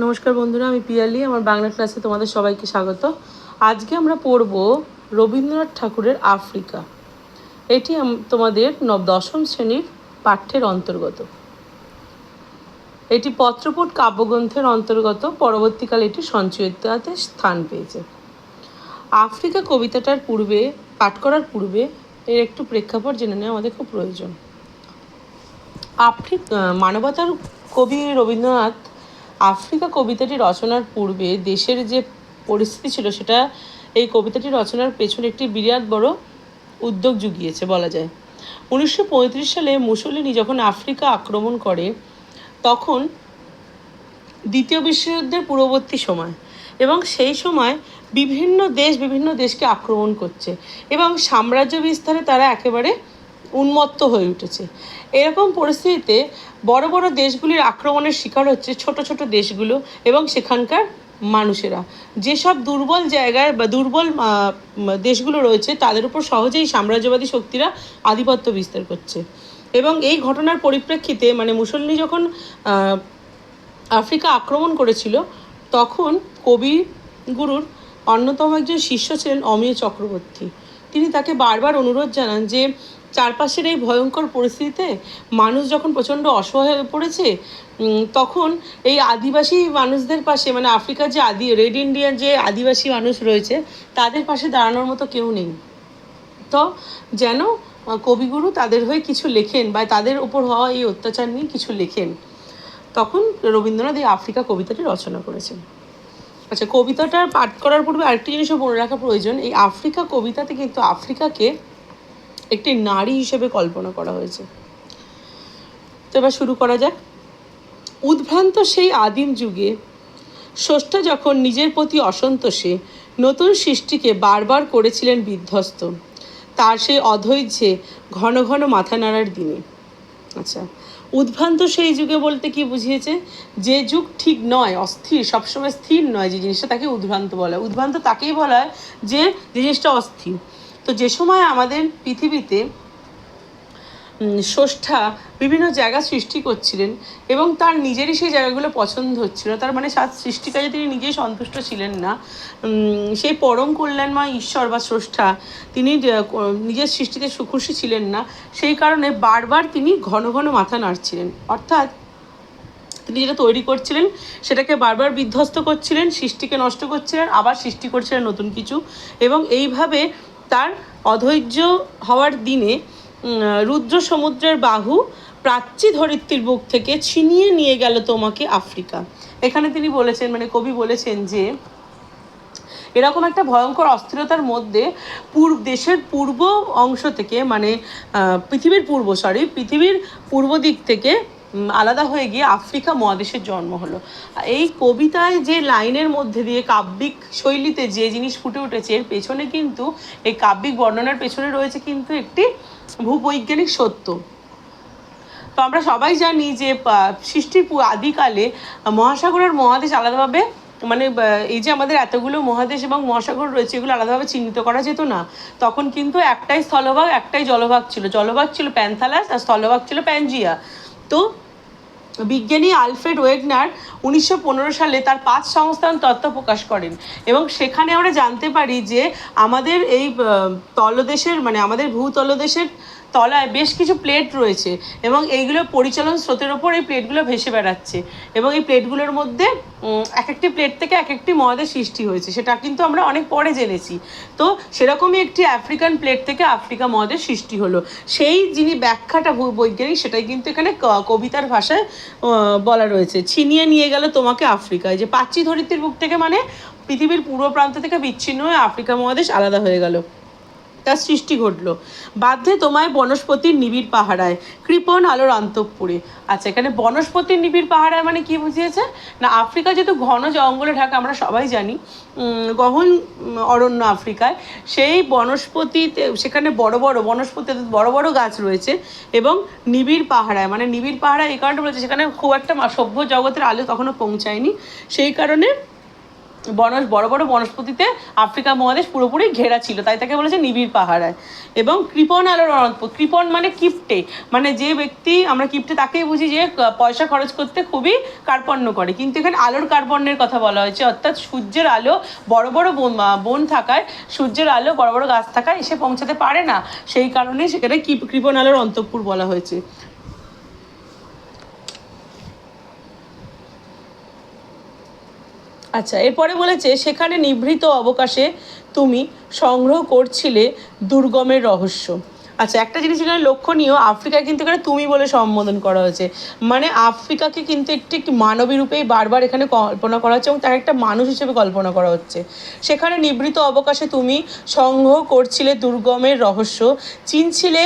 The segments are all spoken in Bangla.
নমস্কার বন্ধুরা, আমি পিয়ালি, আমার বাংলা ক্লাসে তোমাদের সবাইকে স্বাগত। আজকে আমরা পড়ব রবীন্দ্রনাথ ঠাকুরের আফ্রিকা। এটি তোমাদের নব, দশম শ্রেণির পাঠ্যের অন্তর্গত। এটি পত্রপুট কাব্যগ্রন্থের অন্তর্গত, পরবর্তীকালে এটি সঞ্চয়িতাতে স্থান পেয়েছে। আফ্রিকা কবিতাটার পূর্বে, পাঠ করার পূর্বে, এর একটু প্রেক্ষাপট জেনে নেওয়া আমাদের খুব প্রয়োজন। আফ্রিক মানবতার কবি রবীন্দ্রনাথ আফ্রিকা কবিতাটি রচনার পূর্বে দেশের যে পরিস্থিতি ছিল সেটা এই কবিতাটি রচনার পেছনে একটি বিরাট বড় উদ্যোগ জুগিয়েছে বলা যায়। উনিশশো পঁয়ত্রিশ সালে মুসলিনি যখন আফ্রিকা আক্রমণ করে, তখন দ্বিতীয় বিশ্বযুদ্ধের পূর্ববর্তী সময় এবং সেই সময় বিভিন্ন দেশ বিভিন্ন দেশকে আক্রমণ করছে এবং সাম্রাজ্য বিস্তারে তারা একেবারে উন্মত্ত হয়ে উঠেছে। এরকম পরিস্থিতিতে বড় বড় দেশগুলির আক্রমণের শিকার হচ্ছে ছোট ছোট দেশগুলো এবং সেখানকার মানুষেরা। যেসব দুর্বল জায়গায় বা দুর্বল দেশগুলো রয়েছে, তাদের উপর সহজেই সাম্রাজ্যবাদী শক্তিরা আধিপত্য বিস্তার করছে। এবং এই ঘটনার পরিপ্রেক্ষিতে মানে মুসল্লি যখন আফ্রিকা আক্রমণ করেছিল, তখন কবি গুরুর অন্যতম একজন শিষ্য ছিলেন অমিয় চক্রবর্তী। তিনি তাকে বারবার অনুরোধ জানান যে চারপাশের এই ভয়ঙ্কর পরিস্থিতিতে মানুষ যখন প্রচণ্ড অসহায় হয়ে পড়েছে তখন এই আদিবাসী মানুষদের পাশে মানে আফ্রিকার যে আদি, রেড ইন্ডিয়ান যে আদিবাসী মানুষ রয়েছে, তাদের পাশে দাঁড়ানোর মতো কেউ নেই। তো যেন কবিগুরু তাদের হয়ে কিছু লেখেন বা তাদের উপর হওয়া এই অত্যাচার নিয়ে কিছু লেখেন, তখন রবীন্দ্রনাথ এই আফ্রিকা কবিতাটি রচনা করেছেন। আচ্ছা কবিতাটা পাঠ করার পূর্বে আরেকটি জিনিসও মনে রাখা প্রয়োজন, এই আফ্রিকা কবিতাতে কিন্তু আফ্রিকাকে একটি নারী হিসেবে কল্পনা করা হয়েছে। তো এবার শুরু করা যাক। উদ্ভ্রান্ত সেই আদিম যুগে, স্রষ্টা যখন নিজের প্রতি অসন্তোষে নতুন সৃষ্টিকে বারবার করেছিলেন বিধ্বস্ত, তার সেই অধৈর্যে ঘন ঘন মাথা নাড়ার দিনে। আচ্ছা উদ্ভ্রান্ত সেই যুগে বলতে কি বুঝিয়েছে? যে যুগ ঠিক নয়, অস্থির, সবসময় স্থির নয় যে জিনিসটা তাকে উদ্ভ্রান্ত বলা। হয় উদ্ভ্রান্ত তাকেই বলা হয় যে জিনিসটা অস্থির। তো যে সময় আমাদের পৃথিবীতে স্রষ্টা বিভিন্ন জায়গা সৃষ্টি করছিলেন এবং তার নিজেরই সেই জায়গাগুলো পছন্দ হচ্ছিল, তার মানে সাত সৃষ্টিকাজে তিনি নিজেই সন্তুষ্ট ছিলেন না। সেই পরম কল্যাণময় ঈশ্বর বা স্রষ্টা তিনি নিজের সৃষ্টিতে সুখুশি ছিলেন না। সেই কারণে বারবার তিনি ঘন ঘন মাথা নাড়ছিলেন। অর্থাৎ তিনি যেটা তৈরি করছিলেন, সেটাকে বারবার বিধ্বস্ত করছিলেন, সৃষ্টিকে নষ্ট করছিলেন, আবার সৃষ্টি করছিলেন নতুন কিছু। এবং এইভাবে তার অধৈর্য হওয়ার দিনে রুদ্র সমুদ্রের বাহু প্রাচ্যী ধরিত্রীর বুক থেকে ছিনিয়ে নিয়ে গেল তোমাকে আফ্রিকা। এখানে তিনি বলেছেন মানে কবি বলেছেন যে, এরকম একটা ভয়ঙ্কর অস্থিরতার মধ্যে পূর্ব, দেশের পূর্ব অংশ থেকে মানে পৃথিবীর পূর্ব সরি পৃথিবীর পূর্ব দিক থেকে আলাদা হয়ে গিয়ে আফ্রিকা মহাদেশের জন্ম হলো। এই কবিতায় যে লাইনের মধ্যে দিয়ে কাব্যিক শৈলীতে যে জিনিস ফুটে উঠেছে, এর পেছনে কিন্তু এই কাব্যিক বর্ণনার পেছনে রয়েছে কিন্তু একটি ভূবৈজ্ঞানিক সত্য। তো আমরা সবাই জানি যে সৃষ্টির আদিকালে মহাসাগর আর মহাদেশ আলাদাভাবে মানে এই যে আমাদের এতগুলো মহাদেশ এবং মহাসাগর রয়েছে, এগুলো আলাদাভাবে চিহ্নিত করা যেত না। তখন কিন্তু একটাই স্থলভাগ, একটাই জলভাগ ছিল। জলভাগ ছিল প্যান্থালাস আর স্থলভাগ ছিল প্যানজিয়া। তো বিজ্ঞানী আলফ্রেড ওয়েগনার উনিশশো পনেরো সালে তার পাঁচ সংস্থান তত্ত্ব প্রকাশ করেন। এবং সেখানে আমরা জানতে পারি যে আমাদের এই তলদেশের মানে আমাদের ভূতলদেশের তলায় বেশ কিছু প্লেট রয়েছে এবং এইগুলো পরিচালন স্রোতের ওপর এই প্লেটগুলো ভেসে বেড়াচ্ছে। এবং এই প্লেটগুলোর মধ্যে এক একটি প্লেট থেকে এক একটি মহাদেশ সৃষ্টি হয়েছে, সেটা কিন্তু আমরা অনেক পরে জেনেছি। তো সেরকমই একটি আফ্রিকান প্লেট থেকে আফ্রিকা মহাদেশ সৃষ্টি হলো। সেই যিনি ব্যাখ্যাটা বৈজ্ঞানিক, সেটাই কিন্তু এখানে কবিতার ভাষায় বলা রয়েছে। ছিনিয়ে নিয়ে গেল তোমাকে আফ্রিকায়। যে পাচ্ছি ধরিত্রীর বুক থেকে মানে পৃথিবীর পূর্ব প্রান্ত থেকে বিচ্ছিন্ন হয়ে আফ্রিকা মহাদেশ আলাদা হয়ে গেল। তার সৃষ্টি ঘটলো। বাধ্যে তোমায় বনস্পতির নিবিড় পাহারায়। কৃপণ আলোর অন্তঃপুরে। আচ্ছা এখানে বনস্পতির নিবিড় পাহারায় মানে কি বুঝিয়েছে? না, আফ্রিকা যেহেতু ঘন জঙ্গলে ঢাকা আমরা সবাই জানি গহন অরণ্য আফ্রিকায়, সেই বনস্পতিতে সেখানে বড় বড় বনস্পতি, বড় বড় গাছ রয়েছে এবং নিবিড় পাহারায় মানে নিবিড় পাহারায় এই কারণে বলেছে, সেখানে খুব একটা সভ্য জগতের আলো তখনও পৌঁছায়নি। সেই কারণে বনস বড় বড় বনস্পতিতে আফ্রিকা মহাদেশ পুরোপুরি ঘেরা ছিল, তাই তাকে বলেছে নিবিড় পাহাড়ায় এবং কৃপণ আলোর অনন্ত কৃপণ মানে কিপ্টে মানে যে ব্যক্তি, আমরা কিপ্টে তাকেই বুঝি যে পয়সা খরচ করতে খুবই কার্পণ্য করে। কিন্তু এখানে আলোর কার্পণ্যের কথা বলা হয়েছে, অর্থাৎ সূর্যের আলো বড় বড় বন বন থাকায়, সূর্যের আলো বড় বড় গাছ থাকায় এসে পৌঁছাতে পারে না। সেই কারণে সেখানে কৃপ- কৃপণ আলোর অন্তঃপুর বলা হয়েছে। আচ্ছা এরপরে বলেছে, সেখানে নিভৃত অবকাশে তুমি সংগ্রহ করছিলে দুর্গমের রহস্য। আচ্ছা একটা জিনিস এখানে লক্ষণীয় আফ্রিকায় কিন্তু এখানে তুমি বলে সম্বোধন করা হয়েছে। মানে আফ্রিকাকে কিন্তু একটি একটি মানবী রূপেই বারবার এখানে কল্পনা করা হচ্ছে এবং তার একটা মানুষ হিসেবে কল্পনা করা হচ্ছে। সেখানে নিবৃত অবকাশে তুমি সংগ্রহ করছিলে দুর্গমের রহস্য, চিনছিলে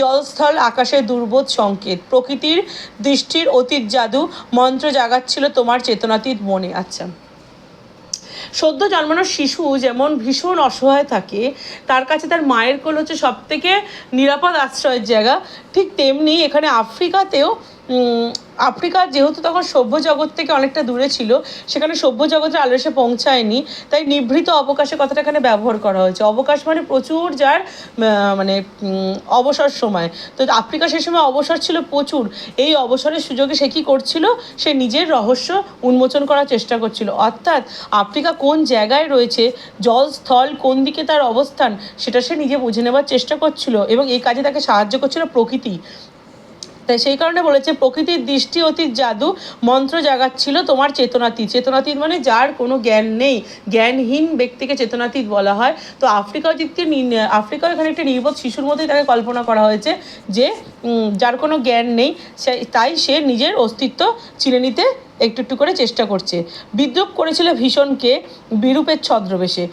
জলস্থল আকাশের দুর্বোধ সংকেত। প্রকৃতির দৃষ্টির অতীত জাদু মন্ত্র জাগাচ্ছিল তোমার চেতনাতীত মনে। আচ্ছা। সদ্য জন্মানো শিশু যেমন ভীষণ অসহায় থাকে, তার কাছে তার মায়ের কোল হচ্ছে সব থেকে নিরাপদ আশ্রয়ের জায়গা। ঠিক তেমনি এখানে আফ্রিকাতেও আফ্রিকা যেহেতু তখন সভ্য জগৎ থেকে অনেকটা দূরে ছিল, সেখানে সভ্য জগতের আলো এসে পৌঁছায়নি, তাই নিভৃত অবকাশের কথাটা এখানে ব্যবহার করা হয়েছে। অবকাশ মানে প্রচুর যার মানে অবসর সময়। তো আফ্রিকা সে সময় অবসর ছিল প্রচুর। এই অবসরের সুযোগে সে কী করছিল? সে নিজের রহস্য উন্মোচন করার চেষ্টা করছিল। অর্থাৎ আফ্রিকা কোন জায়গায় রয়েছে, জল স্থল কোন দিকে তার অবস্থান, সেটা সে নিজে বুঝে নেবার চেষ্টা করছিল এবং এই কাজে তাকে সাহায্য করছিল প্রকৃতি। তাই সেই কারণে বলেছে, প্রকৃতির দৃষ্টি অতীত জাদু, মন্ত্র জাগাচ্ছিল তোমার চেতনাতীত। চেতনাতীত মানে যার কোনো জ্ঞান নেই, জ্ঞানহীন ব্যক্তিকে চেতনাতীত বলা হয়। তো আফ্রিকাও দিকটি আফ্রিকাও এখানে একটি নির্বোধ শিশুর মধ্যেই তাকে কল্পনা করা হয়েছে যে যার কোনো জ্ঞান নেই, সে, তাই সে নিজের অস্তিত্ব চিনে নিতে একটু একটু করে চেষ্টা করছে। বিদ্রুপ করেছিল ভীষণকে বিরূপের ছদ্রবেশে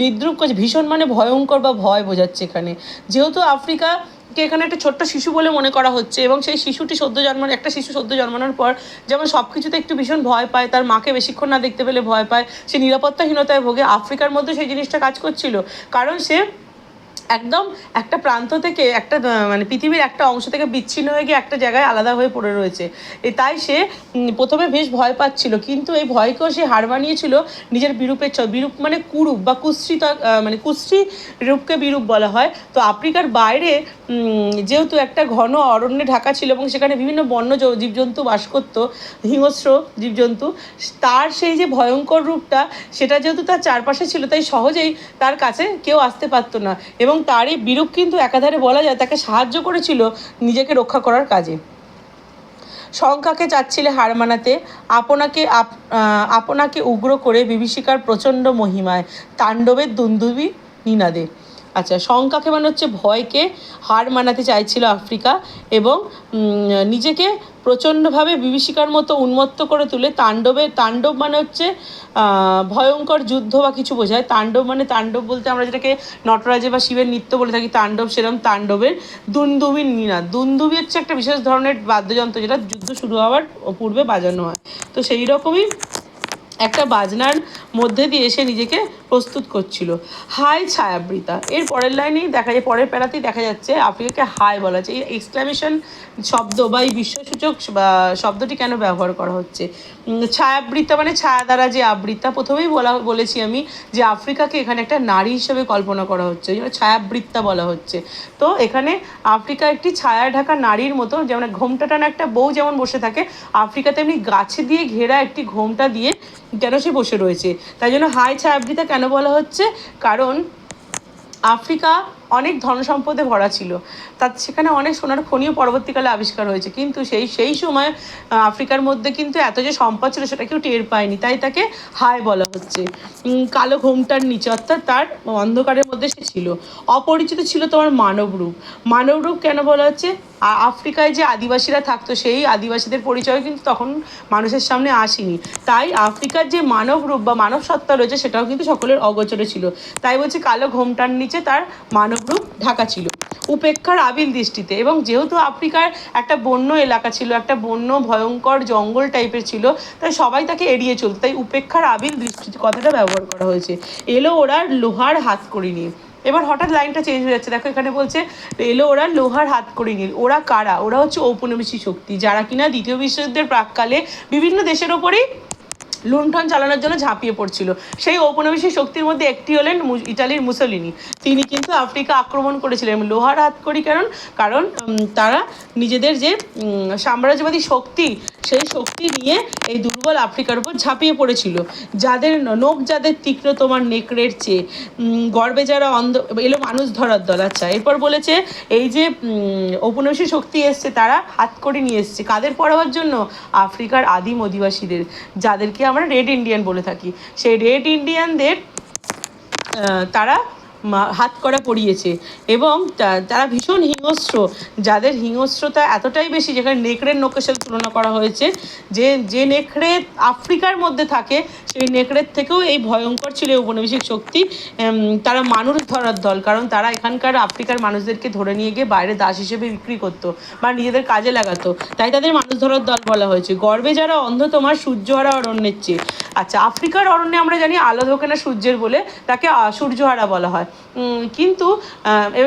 বিদ্রুপ করেছে, ভীষণ মানে ভয়ঙ্কর বা ভয় বোঝাচ্ছে এখানে। যেহেতু আফ্রিকা কে এখানে একটা ছোট্ট শিশু বলে মনে করা হচ্ছে এবং সেই শিশুটি সদ্য জন্মানো, একটা শিশু সদ্য জন্মানোর পর যেমন সব কিছুতে একটু ভীষণ ভয় পায়, তার মাকে বেশিক্ষণ না দেখতে পেলে ভয় পায়, সে নিরাপত্তাহীনতায় ভোগে, আফ্রিকার মধ্যে সেই জিনিসটা কাজ করছিল। কারণ সে একদম একটা প্রান্ত থেকে একটা মানে পৃথিবীর একটা অংশ থেকে বিচ্ছিন্ন হয়ে গিয়ে একটা জায়গায় আলাদা হয়ে পড়ে রয়েছে। তাই সে প্রথমে বেশ ভয় পাচ্ছিল, কিন্তু এই ভয়কেও সে হার মানিয়েছিল নিজের বিরূপের চ, বিরূপ মানে কুরূপ বা কুশ্রিত মানে কুশ্রী রূপকে বিরূপ বলা হয়। তো আফ্রিকার বাইরে যেহেতু একটা ঘন অরণ্যে ঢাকা ছিল এবং সেখানে বিভিন্ন বন্য জীবজন্তু বাস করতো, হিংস্র জীবজন্তু, তার সেই যে ভয়ঙ্কর রূপটা, সেটা যেহেতু তার চারপাশে ছিল, তাই সহজেই তার কাছে কেউ আসতে পারতো না। এবং তারই বিরূপ কিন্তু একাধারে বলা যায় তাকে সাহায্য করেছিল নিজেকে রক্ষা করার কাজে। শঙ্কাকে চাচ্ছিলে হার মানাতে, আপনাকে আপনাকে উগ্র করে বিভীষিকার প্রচণ্ড মহিমায়, তাণ্ডবের দুন্দুবি নিনাদে। আচ্ছা শঙ্কাকে মানে হচ্ছে ভয়কে হার মানাতে চাইছিল আফ্রিকা এবং নিজেকে প্রচণ্ডভাবে বিভীষিকার মতো উন্মত্ত করে তুলে তাণ্ডবে, তাণ্ডব মানে হচ্ছে ভয়ঙ্কর যুদ্ধ বা কিছু বোঝায়। তাণ্ডব মানে তাণ্ডব বলতে আমরা যেটাকে নটরাজে বা শিবের নৃত্য বলে থাকি, তাণ্ডব সেরকম তাণ্ডবের দুন্দুবির নিনাদ দুন্দুবি হচ্ছে একটা বিশেষ ধরনের বাদ্যযন্ত্র যেটা যুদ্ধ শুরু হওয়ার পূর্বে বাজানো হয়। তো সেই রকমই একটা বাজনার মধ্যে দিয়ে সে নিজেকে প্রস্তুত করছিল। হাই ছায়াবৃতা। এর পরের লাইনেই দেখা যায় পরের প্যারাতেই দেখা যাচ্ছে আফ্রিকাকে হাই বলা হচ্ছে। এই এক্সক্লামেশন শব্দ বা এই বিশ্বসূচক শব্দটি কেন ব্যবহার করা হচ্ছে? উম, ছায়াবৃতা মানে ছায়া দ্বারা যে আবৃত্তা প্রথমেই বলা বলেছি আমি যে আফ্রিকাকে এখানে একটা নারী হিসেবে কল্পনা করা হচ্ছে জন্য ছায়াবৃত্তা বলা হচ্ছে। তো এখানে আফ্রিকা একটি ছায়া ঢাকা নারীর মতো যেমন ঘোমটা টানা একটা বউ যেমন বসে থাকে আফ্রিকাতে এমনি গাছে দিয়ে ঘেরা একটি ঘোমটা দিয়ে কেন সে বসে রয়েছে? তাই জন্য হাই ছায়াবৃতা কেন বলা হচ্ছে? কারণ আফ্রিকা অনেক ধন সম্পদে ভরা ছিল। তার সেখানে অনেক সোনার খনিও পরবর্তীকালে আবিষ্কার হয়েছে। কিন্তু সেই সেই সময় আফ্রিকার মধ্যে কিন্তু এত যে সম্পদ ছিল সেটা কেউ টের পায়নি। তাই তাকে হায় বলা হচ্ছে। কালো ঘোমটার নিচে, অর্থাৎ তার অন্ধকারের মধ্যে সে ছিল। অপরিচিত ছিল তোমার মানবরূপ মানবরূপ কেন বলা হচ্ছে? আ- আফ্রিকায় যে আদিবাসীরা থাকতো, সেই আদিবাসীদের পরিচয় কিন্তু তখন মানুষের সামনে আসেনি। তাই আফ্রিকার যে মানব রূপ বা মানব সত্তা রয়েছে, সেটাও কিন্তু সকলের অগোচরে ছিল। তাই বলছে, কালো ঘোমটার নিচে তার মানব রূপ ঢাকা ছিল। উপেক্ষার আবিল দৃষ্টিতে এবং যেহেতু আফ্রিকার একটা বন্য এলাকা ছিল, একটা বন্য ভয়ঙ্কর জঙ্গল টাইপের ছিল, তাই সবাই তাকে এড়িয়ে চলতো। তাই উপেক্ষার আবিল দৃষ্টি কথাটা ব্যবহার করা হয়েছে। এলো ওরা লোহার হাত করি নিয়ে। এবার হঠাৎ লাইনটা চেঞ্জ হয়ে যাচ্ছে। দেখো, এখানে বলছে, এলো ওরা লোহার হাত করে নিল। ওরা কারা? ওরা হচ্ছে ঔপনিবেশিক শক্তি, যারা কিনা দ্বিতীয় বিশ্বযুদ্ধের প্রাককালে বিভিন্ন দেশের ওপরেই লুণ্ঠন চালানোর জন্য ঝাঁপিয়ে পড়ছিল। সেই ঔপনিবেশিক শক্তির মধ্যে একটি হলেন ইটালির মুসলিনি। তিনি কিন্তু আফ্রিকা আক্রমণ করেছিলেন। লোহার হাত করি কারণ কারণ তারা নিজেদের যে সাম্রাজ্যবাদী শক্তি সেই শক্তি নিয়ে এই দুর্বল আফ্রিকার উপর ঝাঁপিয়ে পড়েছিল। যাদের ন- নোখ যাদের তীক্ষ্ণ তোমার নেকড়ের চেয়ে। গর্বে যারা অন্ধ, এলো মানুষ ধরার দল। আচ্ছা এরপর বলেছে, এই যে ঔপনিবেশিক শক্তি এসছে, তারা হাত করে নিয়ে এসছে। কাদের পড়াবার জন্য? আফ্রিকার আদিম অধিবাসীদের, যাদেরকে আমরা রেড ইন্ডিয়ান বলে থাকি। সেই রেড ইন্ডিয়ানদের তারা হাত করা পড়িয়েছে। এবং তারা ভীষণ হিংস্র। যাদের হিংস্রতা এতটাই বেশি, যেখানে নেকড়ের নখের সাথে তুলনা করা হয়েছে, যে যে নেকড়ে আফ্রিকার মধ্যে থাকে, সেই নেকড়ের থেকেও এই ভয়ঙ্কর ছিল এই ঔপনিবেশিক শক্তি তারা মানুষ ধরার দল। কারণ তারা এখানকার আফ্রিকার মানুষদেরকে ধরে নিয়ে গিয়ে বাইরে দাস হিসেবে বিক্রি করতো বা নিজেদের কাজে লাগাতো। তাই তাদের মানুষ ধরার দল বলা হয়েছে। গর্বে যারা অন্ধ, তোমার সূর্যহারা অরণ্যের চেয়ে। আচ্ছা আফ্রিকার অরণ্যে আমরা জানি আলো ধোকে না সূর্যের বলে তাকে সূর্যহারা বলা হয়। কিন্তু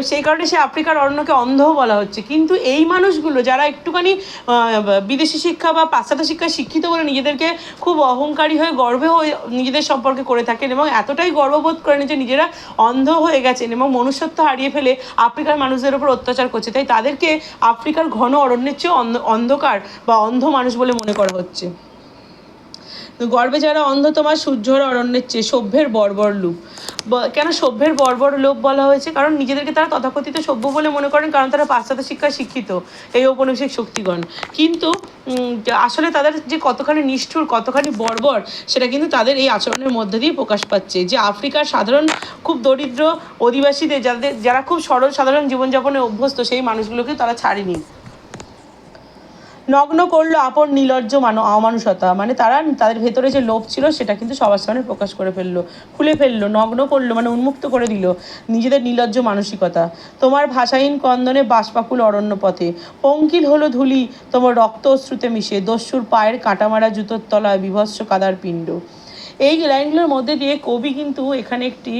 সেই কারণে সে আফ্রিকার অরণ্যকে অন্ধও বলা হচ্ছে। কিন্তু এই মানুষগুলো যারা একটুখানি বিদেশি শিক্ষা বা পাশ্চাত্য শিক্ষায় শিক্ষিত বলে নিজেদেরকে খুব অহংকারী হয়ে, গর্বে হয়ে নিজেদের সম্পর্কে করে থাকেন এবং এতটাই গর্ববোধ করেন যে নিজেরা অন্ধ হয়ে গেছেন এবং মনুষ্যত্ব হারিয়ে ফেলে আফ্রিকার মানুষদের উপর অত্যাচার করছে। তাই তাদেরকে আফ্রিকার ঘন অরণ্যের চেয়ে অন্ধ- অন্ধকার বা অন্ধ মানুষ বলে মনে করা হচ্ছে। গর্বে যারা অন্ধ, তোমার সূর্যর অরণ্যের চেয়ে সভ্যের বর্বর লোক। কেন সভ্যের বর্বর লোক বলা হয়েছে? কারণ নিজেদেরকে তারা তথাকথিত সভ্য বলে মনে করেন, কারণ তারা পাশ্চাত্য শিক্ষায় শিক্ষিত এই ঔপনিবেশিক শক্তিগণ। কিন্তু আসলে তাদের যে কতখানি নিষ্ঠুর, কতখানি বর্বর, সেটা কিন্তু তাদের এই আচরণের মধ্যে দিয়ে প্রকাশ পাচ্ছে। যে আফ্রিকার সাধারণ, খুব দরিদ্র অধিবাসীদের, যাদের, যারা খুব সরল, সাধারণ জীবনযাপনে অভ্যস্ত, সেই মানুষগুলোকে তারা ছাড়েনি। নগ্ন করল আপন নির্লজ্জ মান অমানুষতা। মানে তারা তাদের ভেতরে যে লোভ ছিল সেটা কিন্তু সবার সামনে প্রকাশ করে ফেলল, খুলে ফেলল, নগ্ন করল মানে উন্মুক্ত করে দিল নিজেদের নির্লজ্জ মানসিকতা। তোমার ভাষাহীন কন্দনে বাষ্পাকুল অরণ্য পথে। পঙ্কিল হলো ধুলি, তোমার রক্ত অশ্রুতে মিশে, দস্যুর পায়ের কাঁটামারা জুতোর তলায় বিভৎস কাদার পিণ্ড। এই লাইনগুলোর মধ্যে দিয়ে কবি কিন্তু এখানে একটি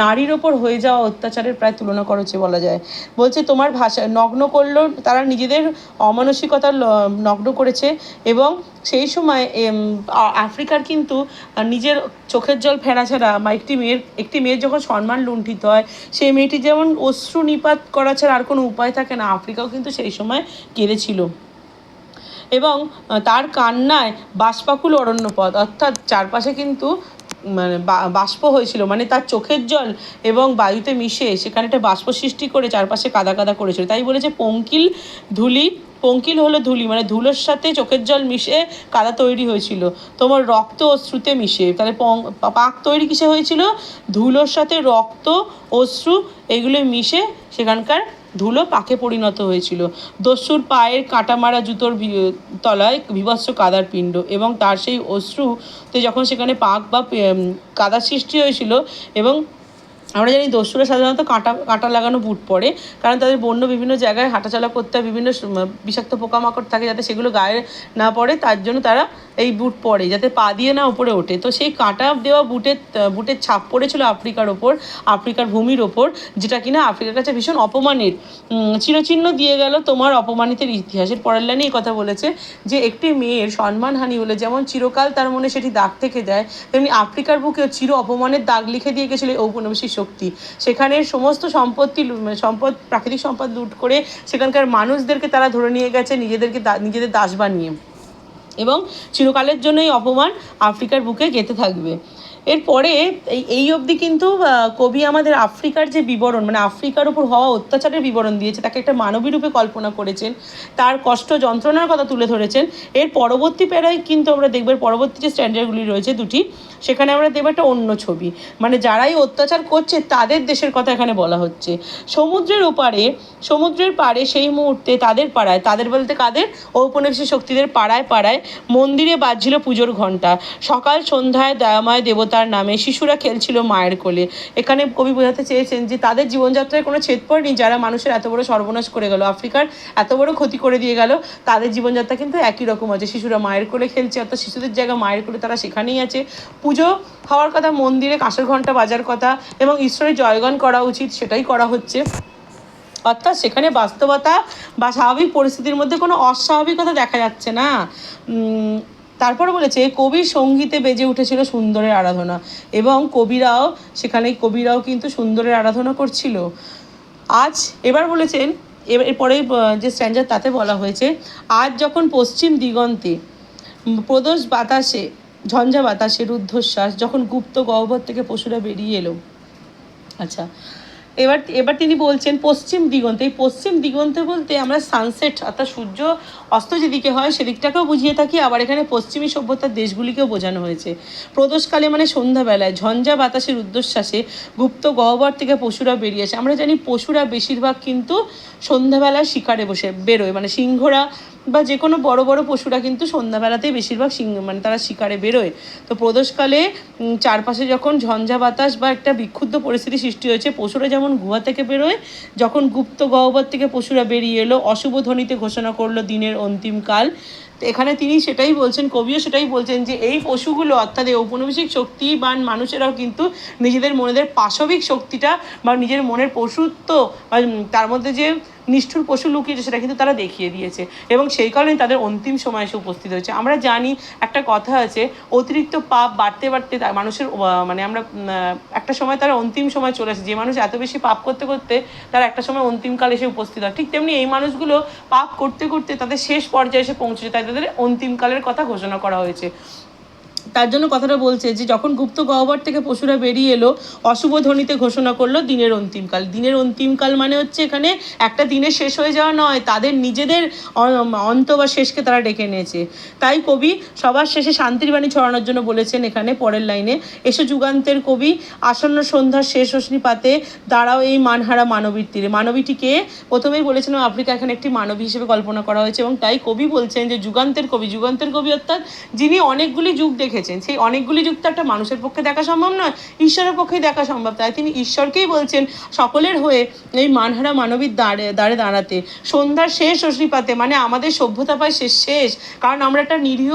নারীর ওপর হয়ে যাওয়া অত্যাচারের প্রায় তুলনা করেছে বলা যায়। বলছে, তোমার ভাষা, নগ্ন করল, তারা নিজেদের অমানসিকতা নগ্ন করেছে এবং সেই সময় আফ্রিকার কিন্তু নিজের চোখের জল ফেরা ছাড়া বা একটি মেয়ের একটি মেয়ের যখন সম্মান লুণ্ঠিত হয়, সেই মেয়েটি যেমন অশ্রু নিপাত করা ছাড়া আর কোনো উপায় থাকে না, আফ্রিকাও কিন্তু সেই সময় কেঁদেছিল এবং তার কান্নায় বাষ্পাকুল অরণ্যপথ অর্থাৎ চারপাশে কিন্তু মানে বাষ্প হয়েছিল। মানে তার চোখের জল এবং বায়ুতে মিশে সেখানে একটা বাষ্প সৃষ্টি করে চারপাশে কাদা কাদা করেছিল। তাই বলেছে পঙ্কিল ধুলি। পঙ্কিল হলো ধুলি মানে ধুলোর সাথে চোখের জল মিশে কাদা তৈরি হয়েছিল। তোমার রক্ত অশ্রুতে মিশে। তাহলে পাক তৈরি কিসে হয়েছিল? ধুলোর সাথে রক্ত, অশ্রু, এগুলো মিশে সেখানকার ধুলো পাকে পরিণত হয়েছিল। দস্যুর পায়ের কাটা মারা জুতোর তলায় বিভৎস কাদার পিণ্ড এবং তার সেই অশ্রুতে যখন সেখানে পাক বা কাদার সৃষ্টি হয়েছিল এবং আমরা জানি দস্যুরা সাধারণত কাঁটা কাঁটা লাগানো বুট পরে, কারণ তাদের বন্য বিভিন্ন জায়গায় হাঁটাচলা করতে হয়, বিভিন্ন বিষাক্ত পোকামাকড় থাকে যাতে সেগুলো গায়ে না পড়ে, তার জন্য তারা এই বুট পরে যাতে পা দিয়ে না ওপরে ওঠে। তো সেই কাঁটা দেওয়া বুটের বুটের ছাপ পড়েছিল আফ্রিকার ওপর, আফ্রিকার ভূমির ওপর, যেটা কিনা আফ্রিকার কাছে ভীষণ অপমানের চিরচিহ্ন দিয়ে গেল তোমার অপমানিতের ইতিহাসের। পরের লাইনে এই কথা বলেছে যে একটি মেয়ের সম্মানহানি হলে যেমন চিরকাল তার মনে সেটি দাগ থেকে যায়, তেমনি আফ্রিকার বুকেও চির অপমানের দাগ লিখে দিয়ে গেছিল ঔপনিবেশিক শক্তি। সেখানে সমস্ত সম্পত্তি সম্পদ, প্রাকৃতিক সম্পদ লুট করে সেখানকার মানুষদেরকে তারা ধরে নিয়ে গেছে, নিজেদেরকে নিজেদের দাস বানিয়ে। এবং চিরকালের জন্যই অপমান আফ্রিকার বুকে গেঁথে থাকবে। এরপরে এই এই অবধি কিন্তু কবি আমাদের আফ্রিকার যে বিবরণ মানে আফ্রিকার উপর হওয়া অত্যাচারের বিবরণ দিয়েছে, তাকে একটা মানবী রূপে কল্পনা করেছেন, তার কষ্ট যন্ত্রণার কথা তুলে ধরেছেন। এর পরবর্তী প্যারায় কিন্তু আমরা দেখব পরবর্তী যে স্ট্যান্ডার্ডগুলি রয়েছে দুটি, সেখানে আমরা দেখব একটা অন্য ছবি। মানে যারাই অত্যাচার করছে, তাদের দেশের কথা এখানে বলা হচ্ছে। সমুদ্রের ওপারে, সমুদ্রের পাড়ে সেই মুহূর্তে তাদের পাড়ায়, তাদের বলতে কাদের? ঔপনিবেশিক শক্তিদের পাড়ায় পাড়ায় মন্দিরে বাজছিল পুজোর ঘণ্টা। সকাল সন্ধ্যায় দয়াময় দেবতার নামে। শিশুরা খেলছিল মায়ের কোলে। এখানে কবি বোঝাতে চেয়েছেন যে তাদের জীবনযাত্রায় কোনো ছেদ পড়েনি যারা মানুষের এত বড় সর্বনাশ করে গেল। আফ্রিকার এত বড় ক্ষতি করে দিয়ে গেল, তাদের জীবনযাত্রা কিন্তু একই রকম আছে। শিশুরা মায়ের কোলে খেলছে, অর্থাৎ শিশুদের জায়গা মায়ের কোলে তারা সেখানেই আছে। পুজো হওয়ার কথা, মন্দিরে কাঁসের ঘণ্টা বাজার কথা এবং ঈশ্বরের জয়গান করা উচিত, সেটাই করা হচ্ছে। অর্থাৎ সেখানে বাস্তবতা বা স্বাভাবিক পরিস্থিতির মধ্যে কোনো অস্বাভাবিকতা দেখা যাচ্ছে না। তারপর বলেছে, কবির সঙ্গীতে বেজে উঠেছিল সুন্দরের আরাধনা। এবং কবিরাও, সেখানে কবিরাও কিন্তু সুন্দরের আরাধনা করছিল। আজ এবার বলেছেন এরপরে যে স্ট্যান্ডার তাতে বলা হয়েছে, আজ যখন পশ্চিম দিগন্তে প্রদোষ বাতাসে, ঝঞ্ঝা বাতাসে রুদ্ধশ্বাস, যখন গুপ্ত গহ্বর থেকে পশুরা বেরিয়ে এলো। আচ্ছা এবার এবার তিনি বলছেন, পশ্চিম দিগন্তে। এই পশ্চিম দিগন্তে বলতে আমরা সানসেট অর্থাৎ সূর্য অস্ত যেদিকে হয় সেদিকটাকেও বুঝিয়ে থাকি, আবার এখানে পশ্চিমী সভ্যতার দেশগুলিকেও বোঝানো হয়েছে। প্রদোষকালে মানে সন্ধ্যাবেলায় ঝঞ্ঝা বাতাসের উর্ধ্বশ্বাসে গুপ্ত গহ্বর থেকে পশুরা বেরিয়েছে আমরা জানি পশুরা বেশিরভাগ কিন্তু সন্ধ্যাবেলায় শিকারে বসে, বেরোয়। মানে সিংহরা বা যে কোনো বড় বড় পশুরা কিন্তু সন্ধ্যাবেলাতেই বেশিরভাগ মানে তারা শিকারে বেরোয়। তো প্রদোষকালে চারপাশে যখন ঝঞ্ঝা বাতাস বা একটা বিক্ষুব্ধ পরিস্থিতি সৃষ্টি হয়েছে, পশুরা যেমন গুহা থেকে বেরোয়, যখন গুপ্ত গহ্বর থেকে পশুরা বেরিয়ে এলো, অশুভ ধ্বনিতে ঘোষণা করল দিনের অন্তিম কাল। তো এখানে তিনি সেটাই বলছেন, কবিও সেটাই বলছেন যে এই পশুগুলো, অর্থাৎ এই ঔপনিবেশিক শক্তি বা মানুষেরাও কিন্তু নিজেদের মনেদের পাশবিক শক্তিটা বা নিজের মনের পশুত্ব, বা তার মধ্যে যে নিষ্ঠুর পশু লুকিয়েছে সেটা কিন্তু তারা দেখিয়ে দিয়েছে। এবং সেই কারণেই তাদের অন্তিম সময় এসে উপস্থিত হয়েছে। আমরা জানি একটা কথা আছে, অতিরিক্ত পাপ বাড়তে বাড়তে মানুষের মানে আমরা একটা সময় তারা অন্তিম সময় চলে আসে। যে মানুষ এত বেশি পাপ করতে করতে তারা একটা সময় অন্তিমকাল এসে উপস্থিত হয়। ঠিক তেমনি এই মানুষগুলো পাপ করতে করতে তাদের শেষ পর্যায়ে এসে পৌঁছেছে। তাই তাদের অন্তিমকালের কথা ঘোষণা করা হয়েছে। তার জন্য কথাটা বলছে যে, যখন গুপ্ত গহ্বর থেকে পশুরা বেরিয়ে এলো, অশুভ ধ্বনিতে ঘোষণা করল দিনের অন্তিমকাল। দিনের অন্তিমকাল মানে হচ্ছে এখানে একটা দিনের শেষ হয়ে যাওয়া নয়, তাদের নিজেদের অন্ত বা শেষকে তারা ডেকে নিয়েছে। তাই কবি সবার শেষে শান্তির বাণী ছড়ানোর জন্য বলেছেন এখানে পরের লাইনে, এসো যুগান্তের কবি, আসন্ন সন্ধ্যার শেষ রশ্মি পাতে, দাঁড়াও এই মানহারা মানবীর তীরে। মানবীটিকে প্রথমেই বলেছিলাম, আফ্রিকা এখানে একটি মানবী হিসেবে কল্পনা করা হয়েছে। এবং তাই কবি বলছেন যে, যুগান্তের কবি যুগান্তের কবি অর্থাৎ যিনি অনেকগুলি যুগ দেখেছেন। সেই অনেকগুলি যুগ তো একটা মানুষের পক্ষে দেখা সম্ভব নয়, ঈশ্বরের পক্ষেই দেখা সম্ভব। তাই তিনি ঈশ্বরকেই বলছেন সকলের হয়ে এই মানহারা মানবীর দাঁড়ে দাঁড়ে দাঁড়াতে। সন্ধ্যার শেষ রশ্মিপাতে মানে আমাদের সভ্যতা পায় শেষ শেষ। কারণ আমরা একটা নিরীহ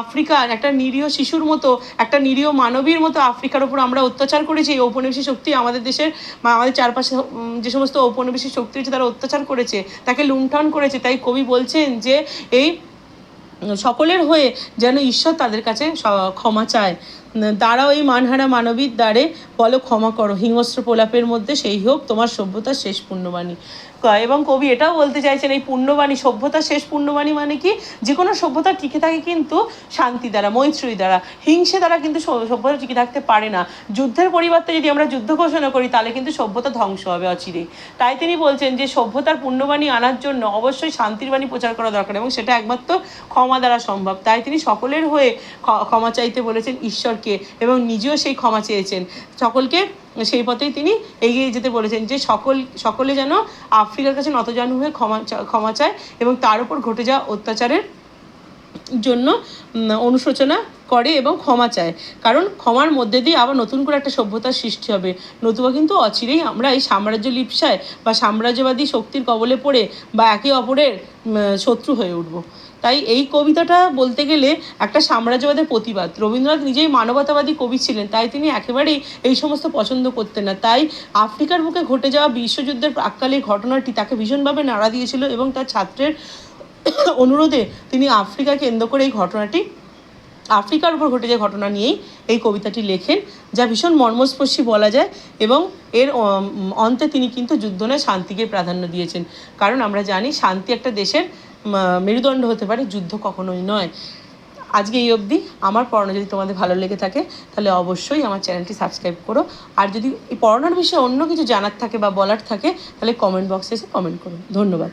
আফ্রিকার, একটা নিরীহ শিশুর মতো, একটা নিরীহ মানবীর মতো আফ্রিকার উপর আমরা অত্যাচার করেছি। এই ঔপনিবেশিক শক্তি আমাদের দেশের আমাদের চারপাশে যে সমস্ত ঔপনিবেশিক শক্তি রয়েছে তারা অত্যাচার করেছে, তাকে লুণ্ঠন করেছে। তাই কবি বলছেন যে এই সকলের হয়ে যেন ঈশ্বর তাদের কাছে ক্ষমা চায়। দাঁড়াও এই মানহারা মানবীর দ্বারে, বলো ক্ষমা করো। হিংস্র প্রলাপের মধ্যে সেই হোক, তোমার সভ্যতার শেষ পুণ্যবাণী। ক- এবং কবি এটাও বলতে চাইছেন, এই পুণ্যবাণী সভ্যতার শেষ পুণ্যবাণী মানে কি? যে কোনো সভ্যতা টিকে থাকে কিন্তু শান্তি দ্বারা, মৈত্রী দ্বারা, হিংসে দ্বারা কিন্তু সভ্যতা টিকে থাকতে পারে না। যুদ্ধের পরিবর্তে যদি আমরা যুদ্ধ ঘোষণা করি, তাহলে কিন্তু সভ্যতা ধ্বংস হবে অচিরেই। তাই তিনি বলছেন যে, সভ্যতার পুণ্যবাণী আনার জন্য অবশ্যই শান্তির বাণী প্রচার করা দরকার, এবং সেটা একমাত্র ক্ষমা দ্বারা সম্ভব। তাই তিনি সকলের হয়ে ক্ষমা চাইতে বলেছেন ঈশ্বরকে, এবং নিজেও সেই ক্ষমা চেয়েছেন। সকলকে সেই পথেই তিনি এগিয়ে যেতে বলেছেন যে সকল, সকলে যেন আফ্রিকার কাছে নতজানু হয়ে ক্ষমা ক্ষমা চায় এবং তার উপর ঘটে যাওয়া অত্যাচারের জন্য অনুশোচনা করে এবং ক্ষমা চায়। কারণ ক্ষমার মধ্যে দিয়ে আবার নতুন করে একটা সভ্যতার সৃষ্টি হবে। নতুবা কিন্তু অচিরেই আমরা এই সাম্রাজ্য লিপসায় বা সাম্রাজ্যবাদী শক্তির কবলে পড়ে বা একে অপরের শত্রু হয়ে উঠব। তাই এই কবিতাটা বলতে গেলে একটা সাম্রাজ্যবাদের প্রতিবাদ। রবীন্দ্রনাথ নিজেই মানবতাবাদী কবি ছিলেন, তাই তিনি একেবারেই এই সমস্ত পছন্দ করতেন না। তাই আফ্রিকার বুকে ঘটে যাওয়া বিশ্বযুদ্ধের প্রাককালে এই ঘটনাটি তাকে ভীষণভাবে নাড়া দিয়েছিল এবং তার ছাত্রের অনুরোধে তিনি আফ্রিকা কেন্দ্র করে এই ঘটনাটি, আফ্রিকার উপর ঘটে যাওয়া ঘটনা নিয়েই এই কবিতাটি লেখেন, যা ভীষণ মর্মস্পর্শী বলা যায় এবং এর অন্তে তিনি কিন্তু যুদ্ধ নয়, শান্তিকে প্রাধান্য দিয়েছেন। কারণ আমরা জানি শান্তি একটা দেশের মেরুদণ্ড হতে পারে, যুদ্ধ কখনোই নয়। আজকে এই অবধি আমার পড়ানো যদি তোমাদের ভালো লেগে থাকে, তাহলে অবশ্যই আমার চ্যানেলটি সাবস্ক্রাইব করো। আর যদি এই পড়ানোর বিষয়ে অন্য কিছু জানার থাকে বা বলার থাকে, তাহলে কমেন্ট বক্সে এসে কমেন্ট করো। ধন্যবাদ।